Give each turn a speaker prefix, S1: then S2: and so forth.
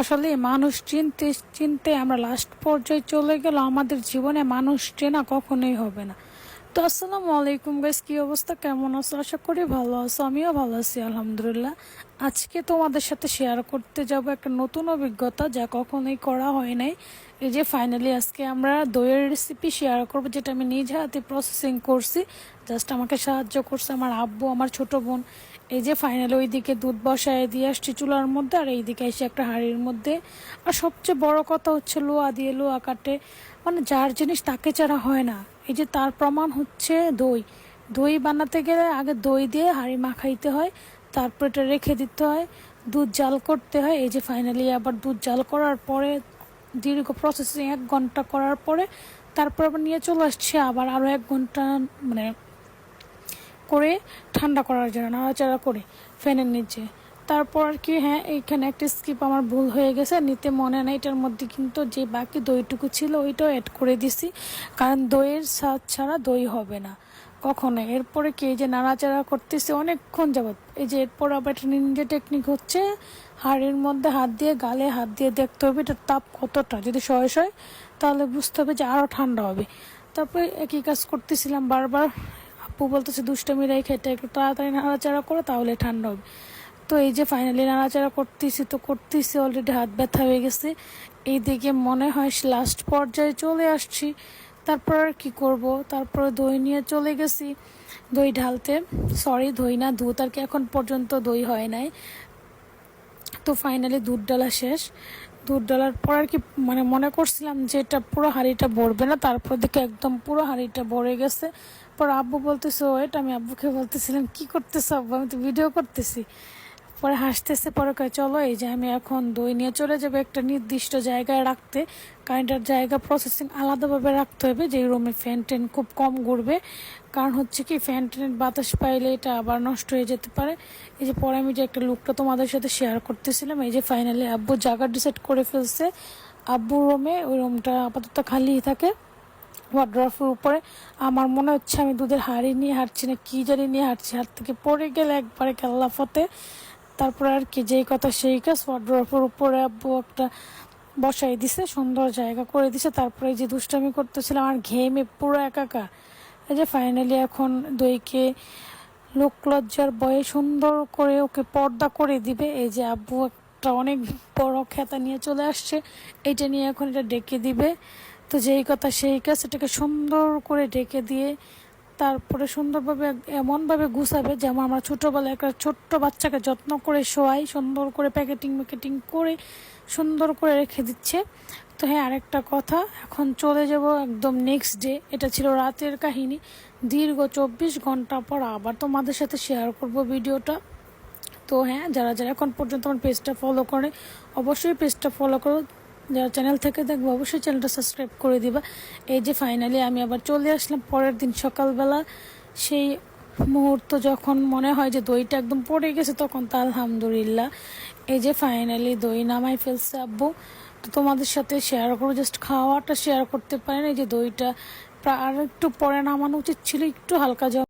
S1: আসলে মানুষ চিনতে চিনতে আমরা লাস্ট পর্যায়ে চলে গেল। আমাদের জীবনে মানুষ চেনা কখনোই হবে না। তো আসসালামু আলাইকুম গাইস কি অবস্থা? কেমন আছো? আশা করি ভালো আছো। আমিও ভালো আছি, আলহামদুলিল্লাহ। আজকে তোমাদের সাথে শেয়ার করতে যাব একটা নতুন অভিজ্ঞতা যা কখনোই করা হয় নাই। এই যে ফাইনালি আজকে আমরা দইয়ের রেসিপি শেয়ার করব, যেটা আমি নিজ হাতে প্রসেসিং করছি। জাস্ট আমাকে সাহায্য করছে আমার আব্বু, আমার ছোট বোন। এই যে ফাইনালি ওইদিকে দুধ বসায় দিয়ে আসছি চুলার মধ্যে, আর এইদিকে এসে একটা হাঁড়ির মধ্যে। আর সবচেয়ে বড় কথা হচ্ছে লোয়া দিয়ে লোয়া কাটে। মানে যার জিনিস তাকে ছাড়া হয় না। এই যে তার প্রমাণ হচ্ছে দই। দই বানাতে গেলে আগে দই দিয়ে হাঁড়ি মাখাইতে হয়, তারপর এটা রেখে দিতে হয়, দুধ জাল করতে হয়। এই যে ফাইনালি আবার দুধ জাল করার পরে, দীর্ঘ প্রসেসিং এক ঘণ্টা করার পরে, তারপর আবার নিয়ে চলে আসছে, আবার আরও এক ঘণ্টা মানে করে, ঠান্ডা করার জন্য, নাড়াচাড়া করে ফ্যানের নিচে। তারপর আর কি হ্যাঁ এইখানে একটা স্কিপ আমার ভুল হয়ে গেছে, নিতে মনে নেই। এটার মধ্যে কিন্তু যে বাকি দইটুকু ছিল, ওইটাও অ্যাড করে দিছি। কারণ দইয়ের স্বাদ ছাড়া দই হবে না, কখনো। এরপরে কি, এই যে নাড়াচাড়া করতেছে অনেকক্ষণ যাবত এই যে এরপর আবার একটা নিনজা টেকনিক হচ্ছে, হাড়ির মধ্যে হাত দিয়ে, গালে হাত দিয়ে দেখতে হবে এটার তাপ কতটা। যদি সয় সয় তাহলে বুঝতে হবে যে আরও ঠান্ডা হবে। তারপরে একই কাজ করতেছিলাম বারবার আপু বলতেছে দুষ্টমি রেখে একটু তাড়াতাড়ি নাড়াচাড়া করো, তাহলে ঠান্ডা হবে। তো এই যে ফাইনালি নাড়াচাড়া করতেছি, তো করতেছি অলরেডি হাত ব্যথা হয়ে গেছে। এইদিকে মনে হয় লাস্ট পর্যায়ে চলে আসছি। তারপর আর কি করব? তারপর দই নিয়ে চলে গেছি। দই ঢালতে সরি দই না, দুধ আর কি এখন পর্যন্ত দই হয় নাই। তো ফাইনালি দুধ ডালা শেষ। দুধ ডালার পর আর কি মানে মনে করছিলাম যে এটা পুরো হাঁড়িটা ভরবে না, তারপর দেখে একদম পুরো হাঁড়িটা ভরে গেছে। পর আব্বু বলতেছে, ওয়েট, আমি আব্বুকে বলতেছিলাম, কি করতেছ আব্বু? আমি তো ভিডিও করতেছি। পরে হাসতেছে, পরে কয়, চলো, এই যে আমি এখন দই নিয়ে চলে যাব একটা নির্দিষ্ট জায়গায় রাখতে। কারণ এটার জায়গা প্রসেসিং আলাদাভাবে রাখতে হবে যে রুমে ফ্যান টেন খুব কম ঘুরবে। কারণ হচ্ছে কি ফ্যান টেনের বাতাস পাইলে এটা আবার নষ্ট হয়ে যেতে পারে। এই যে পরে আমি যে একটা লুকটা তোমাদের সাথে শেয়ার করতেছিলাম, এই যে ফাইনালি আব্বু জায়গা ডিসাইড করে ফেলছে। আব্বুর রুমে ওই রুমটা আপাতত খালিই থাকে। ওয়াড্রফের উপরে। আমার মনে হচ্ছে আমি দুধের হাড়ি নিয়ে হাঁটছি না, কী জানি নিয়ে হাঁটছি। হাত থেকে পড়ে গেলে একবারে কেল্লাফতে তারপরে আর কি, যেই কথা সেই কাজ ওয়াড্রফের উপরে আব্বু একটা বসাই দিছে, সুন্দর জায়গা করে দিছে, তারপরে যে দুষ্টামি করতেছিলাম, আর ঘেমে পুরো একাকার। এই যে ফাইনালি এখন দইকে লোকলজ্জার বয়ে সুন্দর করে ওকে পর্দা করে দিবে, এই যে আব্বু একটা অনেক বড় খেতা নিয়ে চলে আসছে এইটা নিয়ে এখন এটা ডেকে দিবে। তো যেই কথা সেই কাজ, এটাকে সুন্দর করে ডেকে দিয়ে তারপরে সুন্দরভাবে এমনভাবে গুছাবে যেমন আমরা ছোটোবেলায় একটা ছোট্ট বাচ্চাকে যত্ন করে শোয়াই, সুন্দর করে প্যাকেটিং প্যাকেটিং করে সুন্দর করে রেখে দিচ্ছে। তো হ্যাঁ আরেকটা কথা, এখন চলে যাব একদম নেক্সট ডে এটা ছিল রাতের কাহিনী। দীর্ঘ চব্বিশ ঘণ্টা পর আবার তোমাদের সাথে শেয়ার করব ভিডিওটা। তো হ্যাঁ যারা যারা এখন পর্যন্ত আমার পেজটা ফলো করে অবশ্যই পেজটা ফলো করো। যারা চ্যানেল থেকে দেখব, অবশ্যই চ্যানেলটা সাবস্ক্রাইব করে দিবা। এই যে ফাইনালি আমি আবার চলে আসলাম পরের দিন সকালবেলা। সেই মুহূর্ত যখন মনে হয় যে দইটা একদম পড়ে গেছে, তখন তা আলহামদুলিল্লাহ। এই যে ফাইনালি দই নামাই ফেলছে আব্বু। তো তোমাদের সাথে শেয়ার করো জাস্ট খাওয়াটা শেয়ার করতে পারেন। এই যে দইটা আর একটু পরে নামানো উচিত ছিল, একটু হালকা জল